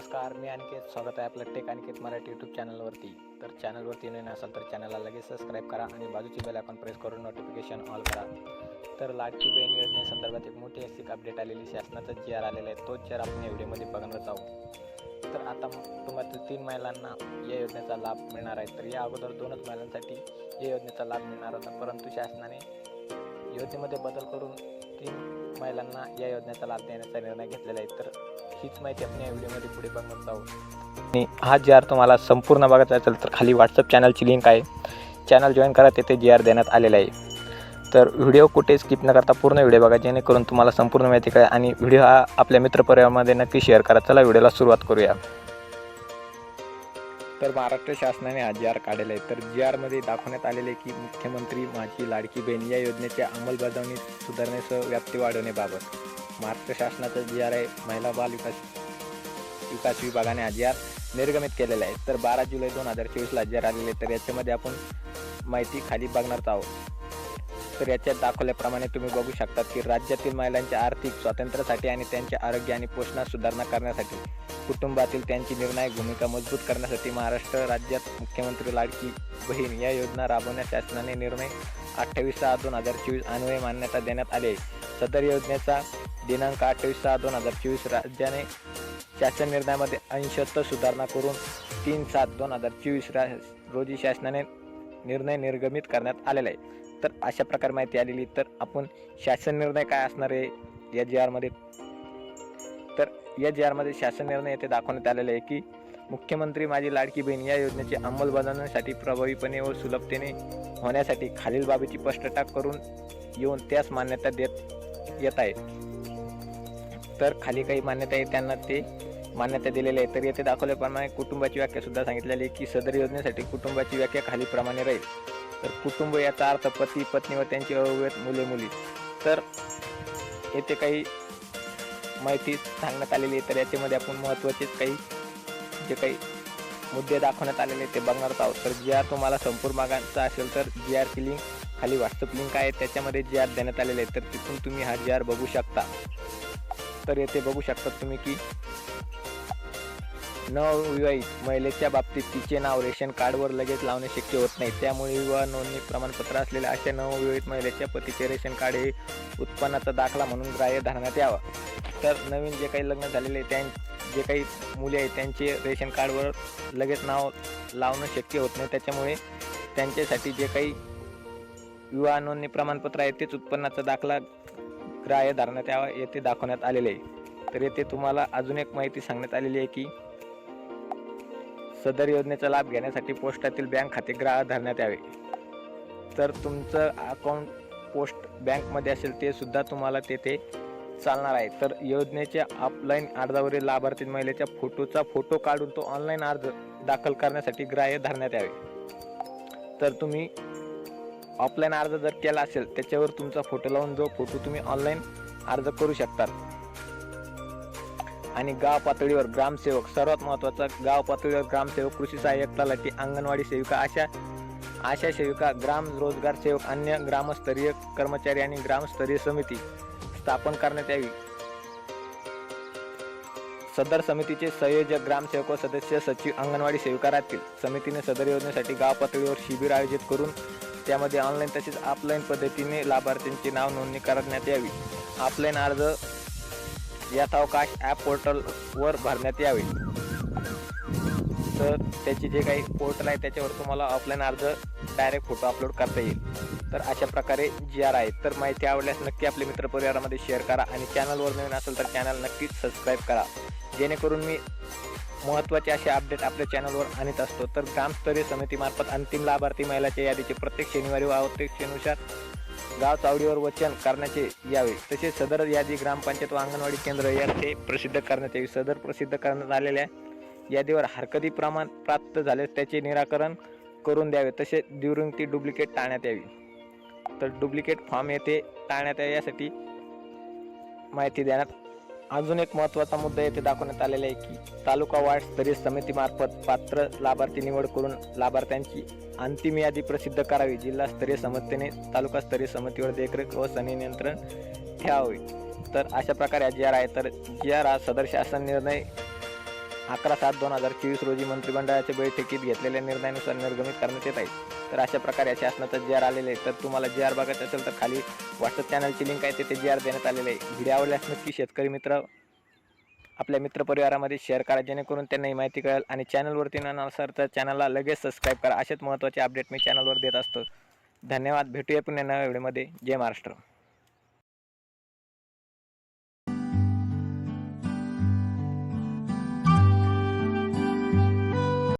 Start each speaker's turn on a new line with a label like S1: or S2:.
S1: नमस्कार मी आणखी स्वागत आहे आपलं टेक अनिकेत मराठी यूट्यूब चॅनलवरती तर चॅनलवरती नवीन असाल तर चॅनलला लगेच सबस्क्राईब करा आणि बाजूची बेल आयकॉन प्रेस करून नोटिफिकेशन ऑल करा. तर लाडकी बहीण योजनेसंदर्भात एक मोठी ऐसिक अपडेट आलेली शासनाचा जी आर आलेला आहे. तोच जी आर आपण या व्हिडिओमध्ये बघणार आहोत. तर आता कुटुंबातील तीन महिलांना या योजनेचा लाभ मिळणार आहे. तर या अगोदर दोनच महिलांसाठी या योजनेचा लाभ मिळणार होता. परंतु शासनाने योजनेमध्ये बदल करून तीन महिलांना या योजनेचा लाभ देण्याचा निर्णय घेतलेला आहे. तर हीच माहिती आपण या व्हिडिओमध्ये पुढे बघत आहोत. आणि हा जी आर तुम्हाला संपूर्ण बघायचा असेल तर खाली व्हॉट्सअप चॅनलची लिंक आहे. चॅनल जॉईन करा तेथे जी आर देण्यात आलेला आहे. तर व्हिडिओ कुठे स्किप न करता पूर्ण व्हिडिओ बघा जेणेकरून तुम्हाला संपूर्ण माहिती कळेल. आणि व्हिडिओ हा आपल्या मित्रपरिवारामध्ये नक्की शेअर करा. चला व्हिडिओला सुरुवात करूया. तर महाराष्ट्र शासनाने हा जी आर काढलेला आहे. तर जी आरमध्ये दाखवण्यात आलेले की मुख्यमंत्री माझी लाडकी बहीण या योजनेच्या अंमलबजावणी सुधारणेसह व्याप्ती वाढवण्याबाबत. महाराष्ट्र शासनाचं जी आर आहे महिला बाल विकास विकास विभागाने हा जी आर निर्गमित केलेला आहे तर बारा जुलै दोन हजार चोवीसला जी आर आलेले आहे. तर याच्यामध्ये आपण माहिती खाली बघणार आहोत तर याच्यात दाखवल्याप्रमाणे तुम्ही बघू शकता की राज्यातील महिलांच्या आर्थिक स्वातंत्र्यासाठी आणि त्यांच्या आरोग्य आणि पोषणात सुधारणा करण्यासाठी कुटुंबातील त्यांची निर्णायक भूमिका मजबूत करण्यासाठी महाराष्ट्र राज्यात मुख्यमंत्री लाडकी बहीण या योजना राबवण्यास शासनाने निर्णय अठ्ठावीस सहा दोन हजार चोवीस अन्वय मान्यता देण्यात आली आहे सदर योजनेचा दिनांक अठ्ठावीस सहा दोन हजार चोवीस राज्याने शासन निर्णयामध्ये अंशतः सुधारणा करून तीन सात दोन हजार चोवीस रा रोजी शासनाने निर्णय निर्गमित करण्यात आलेला आहे. तर अशा प्रकारे माहिती आलेली तर आपण शासन निर्णय काय असणार आहे या जी आरमध्ये तर या जी आरमध्ये शासन निर्णय येथे दाखवण्यात आलेले आहे की मुख्यमंत्री माझी लाडकी बहीण या योजनेची अंमलबजावणीसाठी प्रभावीपणे व सुलभतेने होण्यासाठी खालील बाबीची स्पष्टता करून येऊन त्यास मान्यता देत येत आहे. तर खाली काही मान्यता आहे त्यांना ते मान्यता दिलेली आहे. तर येथे दाखवल्याप्रमाणे कुटुंबाची व्याख्या सुद्धा सांगितलेली आहे की सदर योजनेसाठी कुटुंबाची व्याख्या खालीप्रमाणे राहील. तर कुटुंब याचा अर्थ पती पत्नी व त्यांची अवयत मुले मुली. तर येथे काही माहिती सांगण्यात आलेली आहे तर याच्यामध्ये आपण महत्त्वाचेच काही जे काही मुद्दे दाखवण्यात आलेले आहेत ते बघणार आहोत. तर जी आर तुम्हाला संपूर्ण मागायचा असेल तर जी आरची लिंक खाली व्हॉट्सअप लिंक आहे. त्याच्यामध्ये जी आर देण्यात आलेले आहे तर तिथून तुम्ही हा जी आर बघू शकता. तर येथे बघू शकता तुम्ही की नवविवाहित महिलेच्या बाबतीत तिचे नाव रेशन कार्डवर लगेच लावणे शक्य होत नाही. त्यामुळे विवाह नोंदणी प्रमाणपत्र असलेल्या अशा नवविवाहित महिलेच्या पतीचे रेशन कार्ड हे उत्पन्नाचा दाखला म्हणून ग्राह्य धरण्यात यावा. तर नवीन जे काही लग्न झालेले त्यां जे काही मुले आहेत त्यांचे रेशन कार्डवर लगेच नाव लावणं शक्य होत नाही. त्याच्यामुळे त्यांच्यासाठी जे काही विवाह नोंदणी प्रमाणपत्र आहे तेच उत्पन्नाचा दाखला ग्राह्य धरण्यात यावा येथे दाखवण्यात आलेले आहे. तर येथे तुम्हाला अजून एक माहिती सांगण्यात आलेली आहे की सदर योजनेचा लाभ घेण्यासाठी पोस्टातील बँक खाते ग्राहक धरण्यात यावे. तर तुमचं अकाउंट पोस्ट बँकमध्ये असेल ते सुद्धा तुम्हाला तेथे चालणार आहे. तर योजनेच्या ऑफलाईन अर्जावरील लाभार्थी महिलेच्या फोटोचा फोटो काढून तो ऑनलाईन अर्ज दाखल करण्यासाठी ग्राह्य धरण्यात यावे. तर तुम्ही ऑफलाईन अर्ज जर केला असेल त्याच्यावर तुमचा फोटो लावून जो फोटो तुम्ही ऑनलाईन अर्ज करू शकतात. आणि गाव पातळीवर ग्रामसेवक सर्वात महत्त्वाचा गाव पातळीवर ग्रामसेवक कृषी सहाय्यक तलाठी अंगणवाडी सेविका अशा आशा सेविका ग्राम रोजगार सेवक अन्य ग्रामस्तरीय कर्मचारी आणि ग्रामस्तरीय समिती स्थापन करण्यात यावी. सदर समितीचे संयोजक ग्रामसेवक व सदस्य सचिव अंगणवाडी सेविका राहतील. समितीने सदर योजनेसाठी गाव पातळीवर शिबिर आयोजित करून त्यामध्ये ऑनलाईन तसेच ऑफलाईन पद्धतीने लाभार्थ्यांची नाव नोंदणी करण्यात यावी. ऑफलाईन अर्ज यथावकाश ॲप पोर्टलवर भरण्यात यावे. तर त्याचे जे काही पोर्टल आहे त्याच्यावर तुम्हाला ऑफलाईन अर्ज डायरेक्ट फोटो अपलोड करता येईल. तर अशा प्रकारे जी आर आहे. तर माहिती आवडल्यास नक्की आपल्या मित्रपरिवारामध्ये शेअर करा आणि चॅनलवर नवीन असेल तर चॅनल नक्कीच सबस्क्राईब करा. जेणेकरून मी महत्त्वाचे असे अपडेट आपल्या चॅनलवर आणत असतो. तर ग्रामस्तरीय समितीमार्फत अंतिम लाभार्थी महिलाच्या यादीचे प्रत्येक शनिवारी व आवश्यकतेनुसार गाव चावडीवर वचन करण्याचे यावे. तसेच सदर यादी ग्रामपंचायत व अंगणवाडी केंद्र यांचे प्रसिद्ध करण्यात यावी. सदर प्रसिद्ध करण्यात आलेल्या यादीवर हरकती प्रमाण प्राप्त झाल्यास त्याचे निराकरण करून द्यावे. तसेच ती डुप्लिकेट टाळण्यात यावी. तर डुप्लिकेट फॉर्म येथे टाळण्यात यावे यासाठी माहिती देण्यात अजून एक महत्त्वाचा मुद्दा येथे दाखवण्यात आलेला आहे की तालुका वार्ड स्तरीय समितीमार्फत पात्र लाभार्थी निवड करून लाभार्थ्यांची अंतिम यादी प्रसिद्ध करावी. जिल्हास्तरीय समितीने तालुकास्तरीय समितीवर देखरेख व सनी नियंत्रण ठेवावे. तर अशा प्रकारे जी आर आहे. तर जी आर हा सदर शासन निर्णय अकरा सात दोन हजार चोवीस रोजी मंत्रिमंडळाच्या बैठकीत घेतलेल्या निर्णयानुसार निर्गमित करण्यात येत आहे तर अशा प्रकारे या शासनाचा जी आर आलेले आहे. तर तुम्हाला जी आर बघायचं असेल तर खाली व्हॉट्सअप चॅनलची लिंक आहे तिथे जी आर देण्यात आलेले आहे. व्हिडिओ आवडल्यास नक्की शेतकरी मित्र आपल्या मित्रपरिवारामध्ये शेअर करा जेणेकरून त्यांनाही माहिती कळेल. आणि चॅनलवरती न तर चॅनलला लगेच सबस्क्राईब करा. असेच महत्त्वाचे अपडेट मी चॅनलवर देत असतो. धन्यवाद. भेटूया पुन्हा नव्या व्हिडिओमध्ये जय महाराष्ट्र.